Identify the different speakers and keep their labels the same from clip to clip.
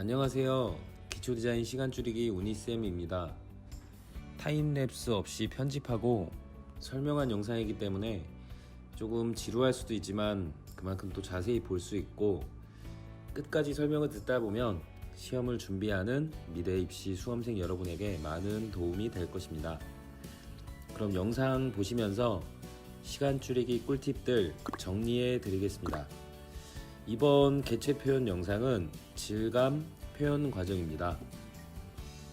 Speaker 1: 안녕하세요. 기초 디자인 시간 줄이기 우니쌤입니다. 타임랩스 없이 편집하고 설명한 영상이기 때문에 조금 지루할 수도 있지만 그만큼 또 자세히 볼 수 있고 끝까지 설명을 듣다 보면 시험을 준비하는 미래 입시 수험생 여러분에게 많은 도움이 될 것입니다. 그럼 영상 보시면서 시간 줄이기 꿀팁들 정리해 드리겠습니다. 이번 개체 표현 영상은 질감 표현 과정입니다.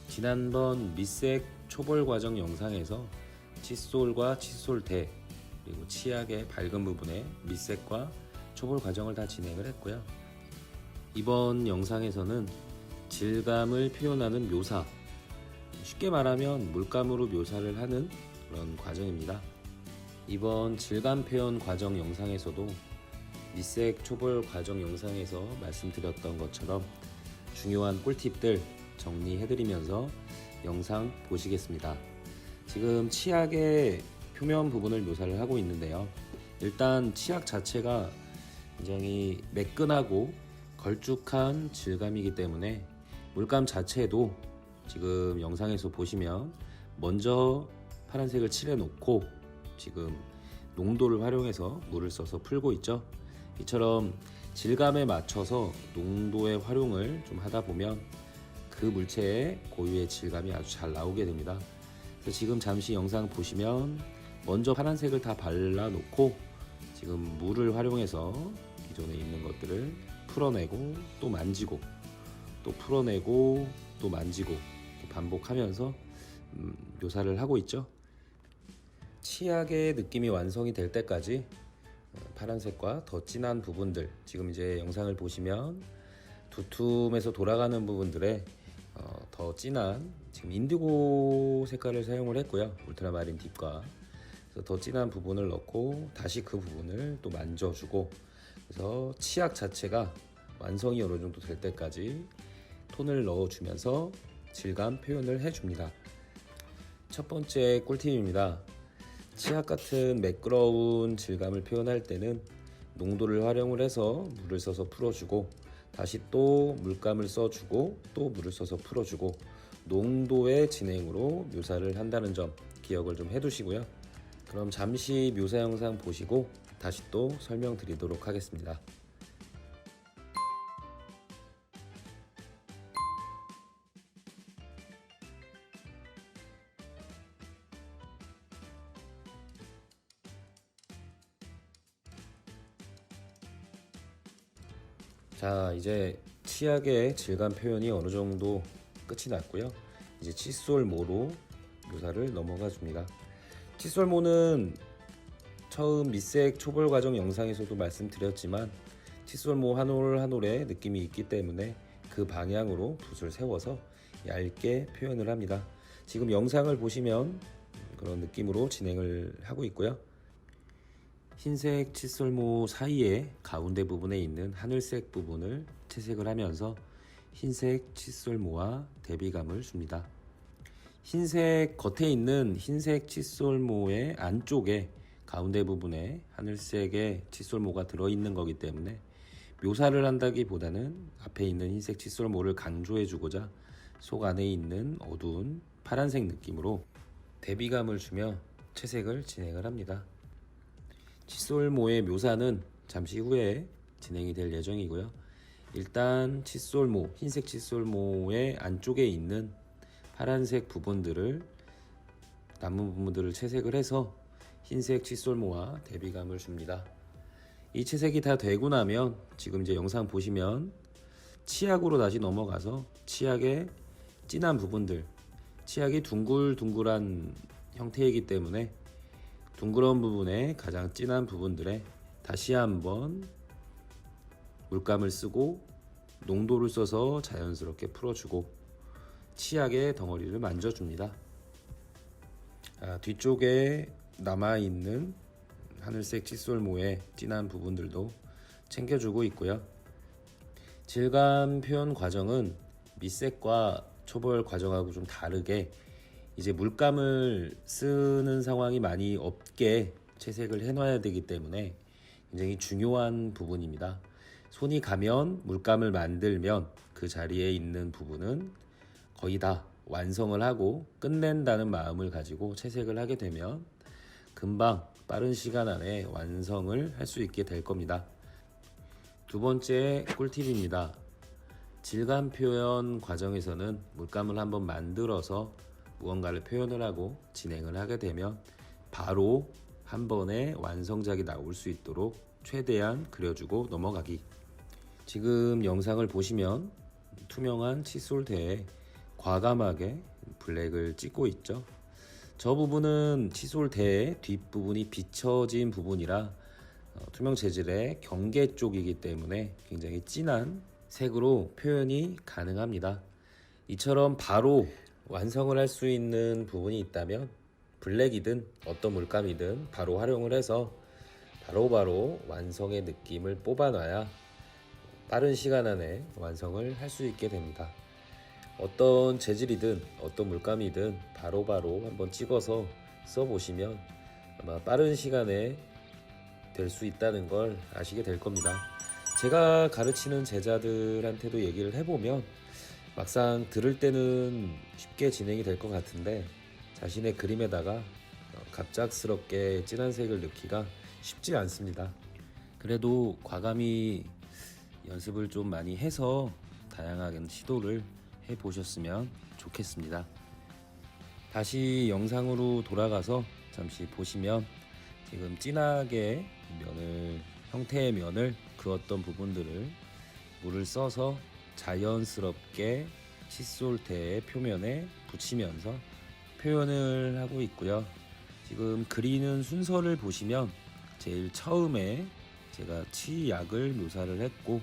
Speaker 1: 지난번 밑색 초벌 과정 영상에서 칫솔과 칫솔대 그리고 치약의 밝은 부분에 밑색과 초벌 과정을 다 진행을 했고요. 이번 영상에서는 질감을 표현하는 묘사 쉽게 말하면 물감으로 묘사를 하는 그런 과정입니다. 이번 질감 표현 과정 영상에서도 밑색 초벌 과정 영상에서 말씀드렸던 것처럼 중요한 꿀팁들 정리해드리면서 영상 보시겠습니다. 지금 치약의 표면 부분을 묘사를 하고 있는데요. 일단 치약 자체가 굉장히 매끈하고 걸쭉한 질감이기 때문에 물감 자체도 지금 영상에서 보시면 먼저 파란색을 칠해 놓고 지금 농도를 활용해서 물을 써서 풀고 있죠. 이처럼 질감에 맞춰서 농도의 활용을 좀 하다 보면 그 물체의 고유의 질감이 아주 잘 나오게 됩니다. 그래서 지금 잠시 영상 보시면 먼저 파란색을 다 발라 놓고 지금 물을 활용해서 기존에 있는 것들을 풀어내고 또 만지고 또 풀어내고 또 만지고 반복하면서 음, 묘사를 하고 있죠. 치약의 느낌이 완성이 될 때까지 어, 파란색과 더 진한 부분들 지금 이제 영상을 보시면 두툼해서 돌아가는 부분들에 어, 더 진한 지금 인디고 색깔을 사용을 했고요. 울트라마린 딥과. 그래서 더 진한 부분을 넣고 다시 그 부분을 또 만져주고 그래서 치약 자체가 완성이 어느 정도 될 때까지 톤을 넣어주면서 질감 표현을 해줍니다. 첫 번째 꿀팁입니다 치약 같은 매끄러운 질감을 표현할 때는 농도를 활용을 해서 물을 써서 풀어주고 다시 또 물감을 써주고 또 물을 써서 풀어주고 농도의 진행으로 묘사를 한다는 점 기억을 좀 해두시고요. 그럼 잠시 묘사 영상 보시고 다시 또 설명드리도록 하겠습니다. 자 이제 치약의 질감 표현이 어느 정도 끝이 났고요. 이제 칫솔모로 묘사를 넘어가 줍니다. 칫솔모는 처음 밑색 초벌 과정 영상에서도 말씀드렸지만 칫솔모 한 올 한 올에 느낌이 있기 때문에 그 방향으로 붓을 세워서 얇게 표현을 합니다. 지금 영상을 보시면 그런 느낌으로 진행을 하고 있고요 흰색 칫솔모 사이에 가운데 부분에 있는 하늘색 부분을 채색을 하면서 흰색 칫솔모와 대비감을 줍니다. 흰색 겉에 있는 흰색 칫솔모의 안쪽에 가운데 부분에 하늘색의 칫솔모가 들어있는 거기 때문에 묘사를 한다기보다는 앞에 있는 흰색 칫솔모를 강조해 주고자 속 안에 있는 어두운 파란색 느낌으로 대비감을 주며 채색을 진행을 합니다. 칫솔모의 묘사는 잠시 후에 진행이 될 예정이고요. 일단 칫솔모, 흰색 칫솔모의 안쪽에 있는 파란색 부분들을 남은 부분들을 채색을 해서 흰색 칫솔모와 대비감을 줍니다. 이 채색이 다 되고 나면 지금 이제 영상 보시면 치약으로 다시 넘어가서 치약의 진한 부분들, 치약이 둥글둥글한 형태이기 때문에 둥그런 부분에 가장 진한 부분들에 다시 한번 물감을 쓰고 농도를 써서 자연스럽게 풀어주고 치약의 덩어리를 만져줍니다. 아, 뒤쪽에 남아있는 하늘색 칫솔모의 진한 부분들도 챙겨주고 있고요. 질감 표현 과정은 밑색과 초벌 과정하고 좀 다르게 이제 물감을 쓰는 상황이 많이 없게 채색을 해놔야 되기 때문에 굉장히 중요한 부분입니다. 손이 가면 물감을 만들면 그 자리에 있는 부분은 거의 다 완성을 하고 끝낸다는 마음을 가지고 채색을 하게 되면 금방 빠른 시간 안에 완성을 할 수 있게 될 겁니다. 두 번째 꿀팁입니다. 질감 표현 과정에서는 물감을 한번 만들어서 무언가를 표현을 하고 진행을 하게 되면 바로 한 번에 완성작이 나올 수 있도록 최대한 그려주고 넘어가기. 지금 영상을 보시면 투명한 칫솔대에 과감하게 블랙을 찍고 있죠. 저 부분은 칫솔대의 뒷부분이 비춰진 부분이라 어, 투명 재질의 경계 쪽이기 때문에 굉장히 진한 색으로 표현이 가능합니다. 이처럼 바로 완성을 할 수 있는 부분이 있다면 블랙이든 어떤 물감이든 바로 활용을 해서 바로 바로 완성의 느낌을 뽑아놔야 빠른 시간 안에 완성을 할 수 있게 됩니다. 어떤 재질이든 어떤 물감이든 바로 바로 한번 찍어서 써보시면 아마 빠른 시간에 될 수 있다는 걸 아시게 될 겁니다. 제가 가르치는 제자들한테도 얘기를 해보면 막상 들을 때는 쉽게 진행이 될 것 같은데 자신의 그림에다가 어, 갑작스럽게 진한 색을 넣기가 쉽지 않습니다. 그래도 과감히 연습을 좀 많이 해서 다양하게 시도를 해 보셨으면 좋겠습니다. 다시 영상으로 돌아가서 잠시 보시면 지금 진하게 면을 형태의 면을 그었던 부분들을 물을 써서 자연스럽게 칫솔대의 표면에 붙이면서 표현을 하고 있고요. 지금 그리는 순서를 보시면 제일 처음에 제가 치약을 묘사를 했고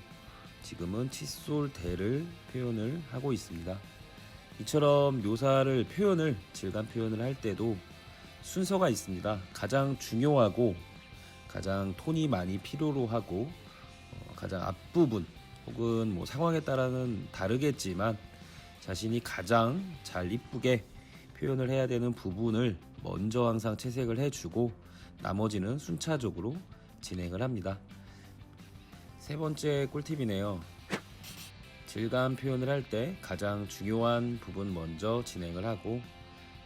Speaker 1: 지금은 칫솔대를 표현을 하고 있습니다. 이처럼 묘사를 표현을 질감 표현을 할 때도 순서가 있습니다. 가장 중요하고 가장 톤이 많이 필요로 하고 어, 가장 앞부분 혹은 뭐 상황에 따라는 다르겠지만 자신이 가장 잘 이쁘게 표현을 해야 되는 부분을 먼저 항상 채색을 해주고 나머지는 순차적으로 진행을 합니다. 세 번째 꿀팁이네요. 질감 표현을 할 때 가장 중요한 부분 먼저 진행을 하고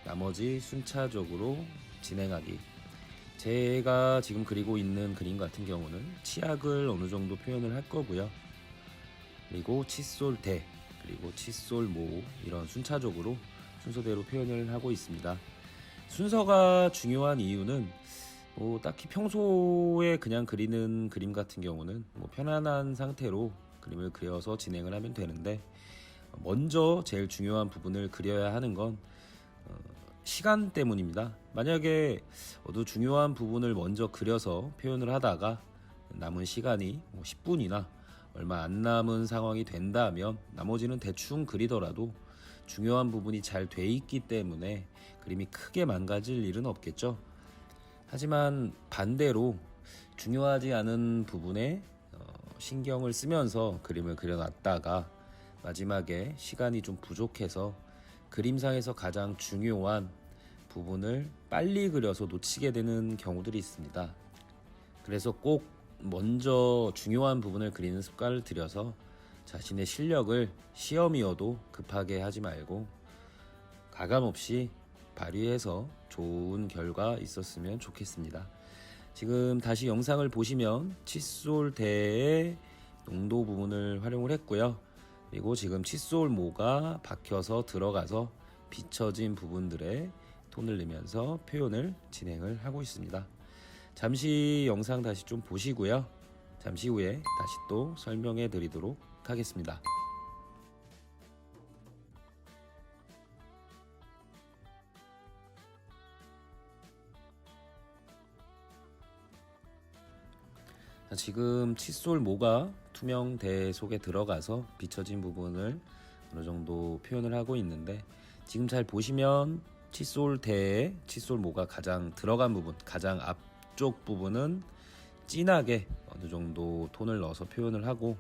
Speaker 1: 나머지 순차적으로 진행하기. 제가 지금 그리고 있는 그림 같은 경우는 치약을 어느 정도 표현을 할 거고요. 그리고 칫솔 대 그리고 칫솔 모 이런 순차적으로 순서대로 표현을 하고 있습니다. 순서가 중요한 이유는 뭐 딱히 평소에 그냥 그리는 그림 같은 경우는 뭐 편안한 상태로 그림을 그려서 진행을 하면 되는데 먼저 제일 중요한 부분을 그려야 하는 건 어, 시간 때문입니다. 만약에 어두 중요한 부분을 먼저 그려서 표현을 하다가 남은 시간이 뭐 10분이나 얼마 안 남은 상황이 된다면 나머지는 대충 그리더라도 중요한 부분이 잘 돼 있기 때문에 그림이 크게 망가질 일은 없겠죠. 하지만 반대로 중요하지 않은 부분에 어, 신경을 쓰면서 그림을 그려놨다가 마지막에 시간이 좀 부족해서 그림상에서 가장 중요한 부분을 빨리 그려서 놓치게 되는 경우들이 있습니다. 그래서 꼭 먼저 중요한 부분을 그리는 습관을 들여서 자신의 실력을 시험이어도 급하게 하지 말고 가감 없이 발휘해서 좋은 결과 있었으면 좋겠습니다. 지금 다시 영상을 보시면 칫솔대의 농도 부분을 활용을 했고요. 그리고 지금 칫솔 모가 박혀서 들어가서 비춰진 부분들에 톤을 내면서 표현을 진행을 하고 있습니다. 잠시 영상 다시 좀 보시고요. 잠시 후에 다시 또 설명해 드리도록 하겠습니다. 자, 지금 칫솔 모가 투명대 속에 들어가서 비춰진 부분을 어느 정도 표현을 하고 있는데 지금 잘 보시면 칫솔대에 칫솔 모가 가장 들어간 부분, 가장 앞 쪽 부분은 진하게 어느 정도 톤을 넣어서 표현을 하고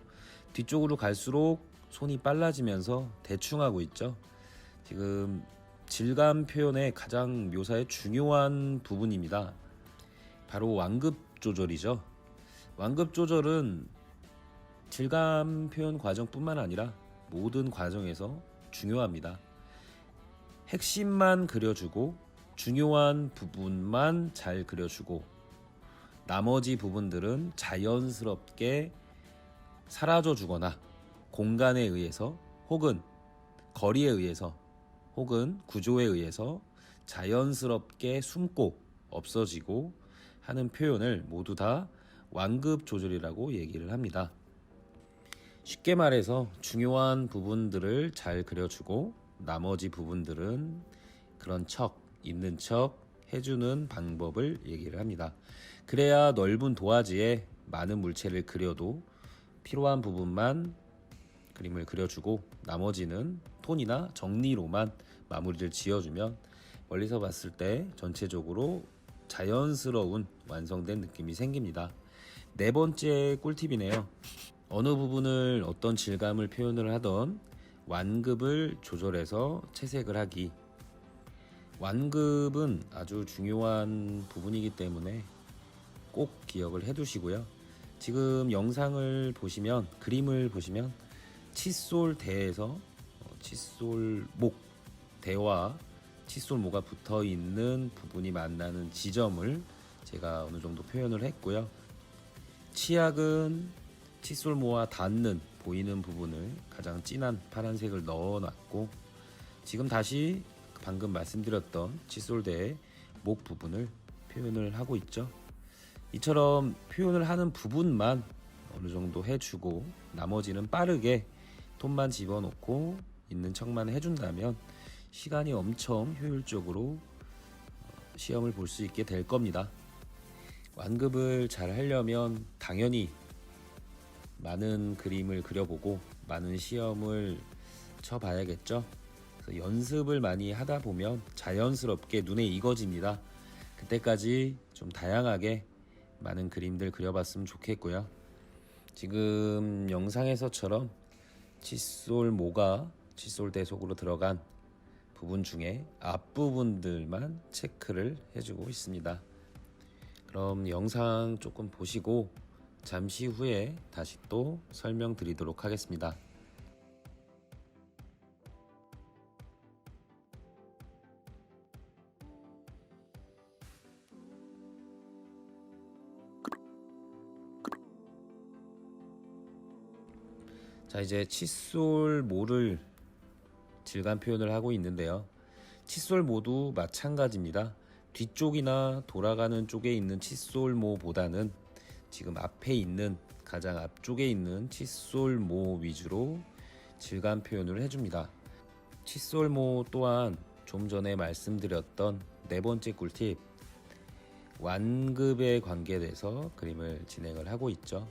Speaker 1: 뒤쪽으로 갈수록 손이 빨라지면서 대충 하고 있죠. 지금 질감 표현의 가장 묘사의 중요한 부분입니다. 바로 완급 조절이죠. 완급 조절은 질감 표현 과정뿐만 아니라 모든 과정에서 중요합니다. 핵심만 그려주고 중요한 부분만 잘 그려주고 나머지 부분들은 자연스럽게 사라져 주거나 공간에 의해서 혹은 거리에 의해서 혹은 구조에 의해서 자연스럽게 숨고 없어지고 하는 표현을 모두 다 완급 조절이라고 얘기를 합니다. 쉽게 말해서 중요한 부분들을 잘 그려주고 나머지 부분들은 그런 척, 있는 척 해주는 방법을 얘기를 합니다. 그래야 넓은 도화지에 많은 물체를 그려도 필요한 부분만 그림을 그려주고 나머지는 톤이나 정리로만 마무리를 지어주면 멀리서 봤을 때 전체적으로 자연스러운 완성된 느낌이 생깁니다. 네 번째 꿀팁이네요. 어느 부분을 어떤 질감을 표현을 하던 완급을 조절해서 채색을 하기. 완급은 아주 중요한 부분이기 때문에 꼭 기억을 해 두시고요. 지금 영상을 보시면 그림을 보시면 칫솔 대에서 어, 칫솔 목 대와 칫솔 모가 붙어 있는 부분이 만나는 지점을 제가 어느 정도 표현을 했고요. 치약은 칫솔 모와 닿는 보이는 부분을 가장 진한 파란색을 넣어 놨고 지금 다시 방금 말씀드렸던 칫솔대의 목 부분을 표현을 하고 있죠. 이처럼 표현을 하는 부분만 어느 정도 해주고 나머지는 빠르게 톤만 집어넣고 있는 척만 해준다면 시간이 엄청 효율적으로 어, 시험을 볼 수 있게 될 겁니다. 완급을 잘 하려면 당연히 많은 그림을 그려보고 많은 시험을 쳐봐야겠죠. 연습을 많이 하다 보면 자연스럽게 눈에 익어집니다. 그때까지 좀 다양하게 많은 그림들 그려봤으면 좋겠고요. 지금 영상에서처럼 칫솔 모가 칫솔 대속으로 들어간 부분 중에 앞부분들만 체크를 해주고 있습니다. 그럼 영상 조금 보시고 잠시 후에 다시 또 설명드리도록 하겠습니다. 자 이제 칫솔 모를 질감 표현을 하고 있는데요. 칫솔 모두 마찬가지입니다. 뒤쪽이나 돌아가는 쪽에 있는 칫솔 모보다는 지금 앞에 있는 가장 앞쪽에 있는 칫솔 모 위주로 질감 표현을 해줍니다. 칫솔 모 또한 좀 전에 말씀드렸던 네 번째 꿀팁 완급에 관계돼서 그림을 진행을 하고 있죠.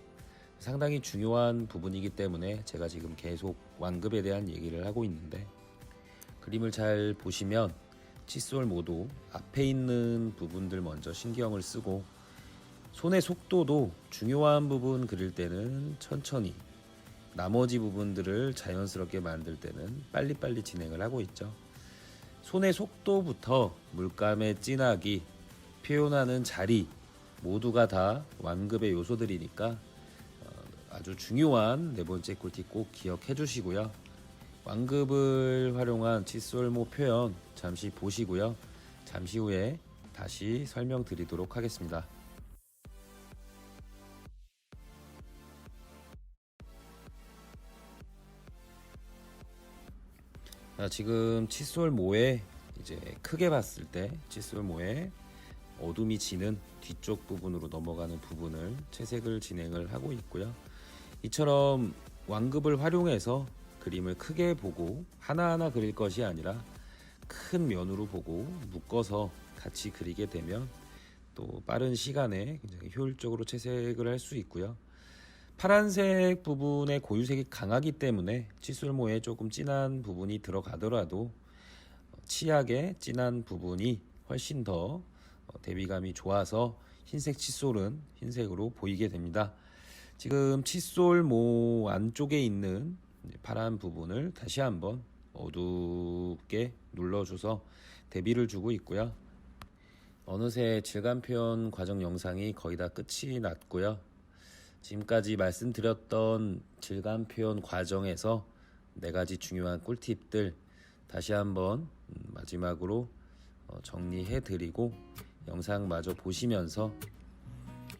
Speaker 1: 상당히 중요한 부분이기 때문에 제가 지금 계속 완급에 대한 얘기를 하고 있는데 그림을 잘 보시면 칫솔 모두 앞에 있는 부분들 먼저 신경을 쓰고 손의 속도도 중요한 부분 그릴 때는 천천히 나머지 부분들을 자연스럽게 만들 때는 빨리빨리 진행을 하고 있죠. 손의 속도부터 물감의 진하기, 표현하는 자리 모두가 다 완급의 요소들이니까 어, 아주 중요한 네 번째 꿀팁 꼭 기억해 주시고요. 완급을 활용한 칫솔모 표현 잠시 보시고요. 잠시 후에 다시 설명드리도록 하겠습니다. 자, 지금 칫솔모에 이제 크게 봤을 때 칫솔모에 어둠이 지는 뒤쪽 부분으로 넘어가는 부분을 채색을 진행을 하고 있고요. 이처럼 완급을 활용해서 그림을 크게 보고 하나하나 그릴 것이 아니라 큰 면으로 보고 묶어서 같이 그리게 되면 또 빠른 시간에 굉장히 효율적으로 채색을 할 수 있고요. 파란색 부분의 고유색이 강하기 때문에 칫솔모에 조금 진한 부분이 들어가더라도 치약의 진한 부분이 훨씬 더 대비감이 좋아서 흰색 칫솔은 흰색으로 보이게 됩니다. 지금 칫솔 모 안쪽에 있는 파란 부분을 다시 한번 어둡게 눌러줘서 대비를 주고 있고요. 어느새 질감 표현 과정 영상이 거의 다 끝이 났고요. 지금까지 말씀드렸던 질감 표현 과정에서 네 가지 중요한 꿀팁들 다시 한번 음, 마지막으로 어, 정리해 드리고 영상마저 보시면서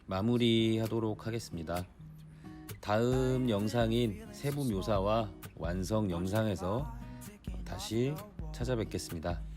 Speaker 1: 마무리하도록 하겠습니다. 다음 영상인 세부 묘사와 완성 영상에서 다시 찾아뵙겠습니다.